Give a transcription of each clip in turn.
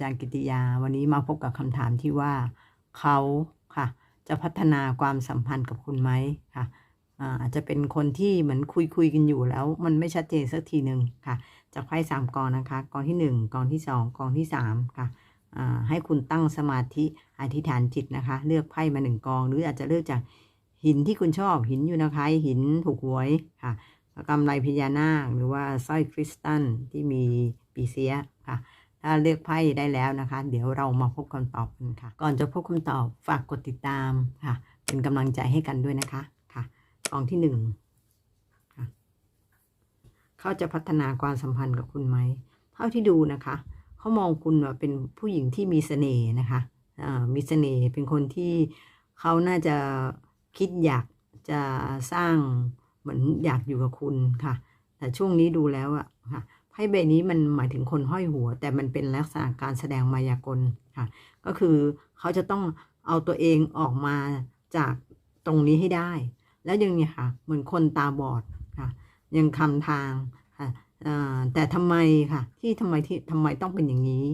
จารย์กิติยา วันนี้มาพบกับคำถามที่ว่าเขาค่ะ จะพัฒนาความสัมพันธ์กับคุณไหมค่ะอาจจะเป็นคนที่เหมือนคุยคุยกันอยู่แล้ว มันไม่ชัดเจนสักทีหนึ่งค่ะจากไพ่สามกองนะคะกองที่หนึ่งกองที่สองกองที่สามค่ะให้คุณตั้งสมาธิอธิษฐานจิตนะคะ เลือกไพ่มาหนึ่งกอง หรืออาจจะเลือกจากหินที่คุณชอบหินอยู่นาไคหินถูกหวยค่ะกำไรพญานาคหรือว่าสร้อยคริสตัลที่มีปีเสียค่ะ ถ้าเลือกไพ่ได้แล้วนะคะ เดี๋ยวเรามาพบคำตอบกันค่ะ ก่อนจะพบคำตอบฝากกดติดตามค่ะ เป็นกำลังใจให้กันด้วยนะคะค่ะกองที่หนึ่งค่ะเขาจะพัฒนาความสัมพันธ์กับคุณไหม เท่าที่ดูนะคะ เขามองคุณว่าเป็นผู้หญิงที่มีเสน่ห์นะคะมีเสน่ห์เป็นคนที่เขาน่าจะคิดอยากจะสร้างเหมือนอยากอยู่กับคุณค่ะ แต่ช่วงนี้ดูแล้วอะค่ะ ไพ่ใบนี้มันหมายถึงคนห้อยหัว แต่มันเป็นลักษณะการแสดงมายากลค่ะ ก็คือเขาจะต้องเอาตัวเองออกมาจากตรงนี้ให้ได้ แล้วยังเนี่ยค่ะ เหมือนคนตาบอดค่ะ ยังคำทางค่ะแต่ทำไมค่ะ ที่ทำไมที่ทำไมต้องเป็นอย่างนี้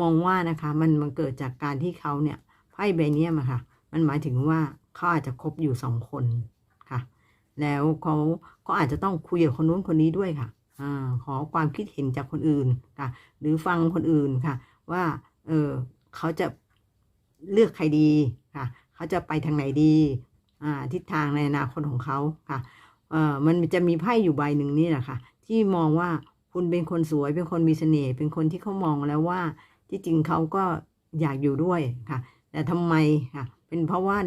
มองว่านะคะมันมันเกิดจากการที่เขาเนี่ยไพ่ใบนี้มาค่ะ มันหมายถึงว่าเขาอาจจะคบอยู่สองคนค่ะ แล้วเขาก็อาจจะต้องคุยกับคนนู้นคนนี้ด้วยค่ะ ขอความคิดเห็นจากคนอื่นค่ะ หรือฟังคนอื่นค่ะ ว่า เออเขาจะเลือกใครดีค่ะ เขาจะไปทางไหนดีอ่าทิศทางในอนาคตของเขาค่ะเออมันจะมีไพ่อยู่ใบหนึ่งนี่แหละค่ะ ที่มองว่าคุณเป็นคนสวย เป็นคนมีเสน่ห์ เป็นคนที่เขามองแล้วว่า ที่จริงเขาก็อยากอยู่ด้วยค่ะ แต่ทำไมค่ะ เป็นเพราะว่า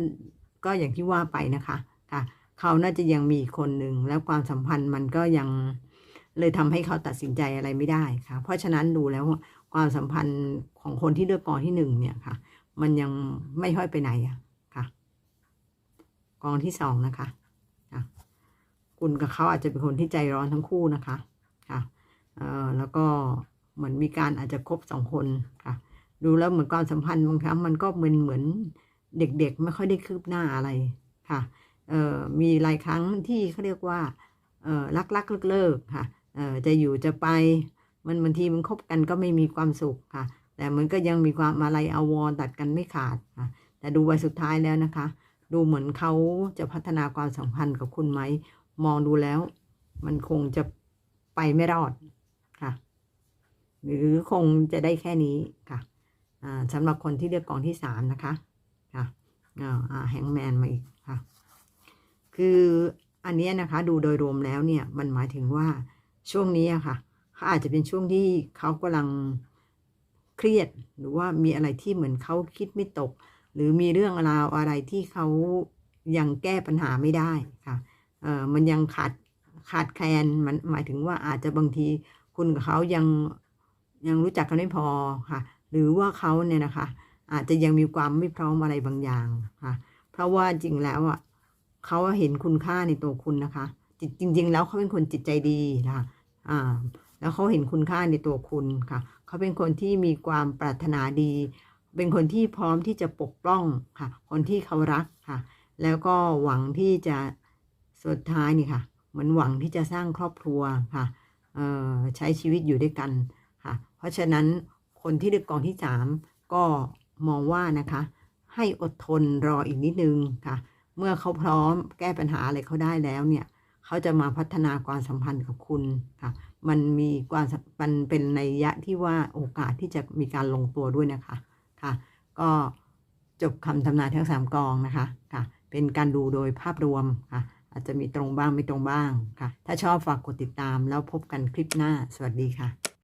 ก็อย่างที่ว่าไปนะคะ ค่ะ เขาน่าจะยังมีคนหนึ่งแล้วความสัมพันธ์มันก็ยัง เลยทำให้เขาตัดสินใจอะไรไม่ได้ค่ะ เพราะฉะนั้นดูแล้วความสัมพันธ์ของคนที่เลือกกองที่หนึ่งเนี่ยค่ะ มันยังไม่ค่อยไปไหนอะค่ะ กองที่สองนะคะค่ะคุณกับเขาอาจจะเป็นคนที่ใจร้อนทั้งคู่นะคะค่ะเอ่อแล้วก็เหมือนมีการอาจจะคบสองคนค่ะ ดูแล้วเหมือนความสัมพันธ์บางครั้งมันก็เหมือนเหมือนเด็กๆ ไม่ค่อยได้คืบหน้าอะไรค่ะเอ่อมีหลายครั้งที่เขาเรียกว่าเอ่อรักรักเลิกเลิกๆค่ะ เอ่อจะอยู่จะไป มันบางทีมันคบกันก็ไม่มีความสุขค่ะ แต่มันก็ยังมีความอะไรอาวรตัดกันไม่ขาดค่ะ แต่ดูใบสุดท้ายแล้วนะคะ ดูเหมือนเขาจะพัฒนาความสัมพันธ์กับคุณไหม มองดูแล้ว มันคงจะไปไม่รอดค่ะ หรือคงจะได้แค่นี้ค่ะอ่าสำหรับคนที่เลือกกองที่สามนะคะ ค่ะอ่าแฮงแมนมาอีกค่ะ คืออันนี้นะคะ ดูโดยรวมแล้วเนี่ย มันหมายถึงว่า ช่วงนี้อะค่ะเขาอาจจะเป็นช่วงที่เขากำลังเครียดหรือว่ามีอะไรที่เหมือนเขาคิดไม่ตก หรือมีเรื่องราวอะไรที่เขายังแก้ปัญหาไม่ได้ค่ะเออมันยังขาดขาดแคลนมันหมายถึงว่าอาจจะบางทีคุณกับเขายังยังรู้จักกันไม่พอค่ะ หรือว่าเขาเนี่ยนะคะ อาจจะยังมีความไม่พร้อมอะไรบางอย่างค่ะ เพราะว่าจริงแล้วอะเขาเห็นคุณค่าในตัวคุณนะคะ จจริง ๆ แล้วเขาเป็นคนจิตใจดีนะคะอ่าแล้วเขาเห็นคุณค่าในตัวคุณค่ะ เขาเป็นคนที่มีความปรารถนาดี เป็นคนที่พร้อมที่จะปกป้องค่ะ คนที่เขารักค่ะ แล้วก็หวังที่จะสุดท้ายนี่ค่ะ เหมือนหวังที่จะสร้างครอบครัวค่ะใช้ชีวิตอยู่ด้วยกันค่ะ เพราะฉะนั้นคนที่เลือกกองที่สามก็มองว่านะคะ ให้อดทนรออีกนิดนึงค่ะ เมื่อเขาพร้อมแก้ปัญหาอะไรเขาได้แล้วเนี่ย เขาจะมาพัฒนาความสัมพันธ์กับคุณค่ะ มันมีความมันเป็นในยยะที่ว่าโอกาสที่จะมีการลงตัวด้วยนะคะค่ะ ก็จบคำทำนายทั้งสามกองนะคะค่ะ เป็นการดูโดยภาพรวมค่ะ อาจจะมีตรงบ้างไม่ตรงบ้างค่ะ ถ้าชอบฝากกดติดตามแล้วพบกันคลิปหน้า สวัสดีค่ะ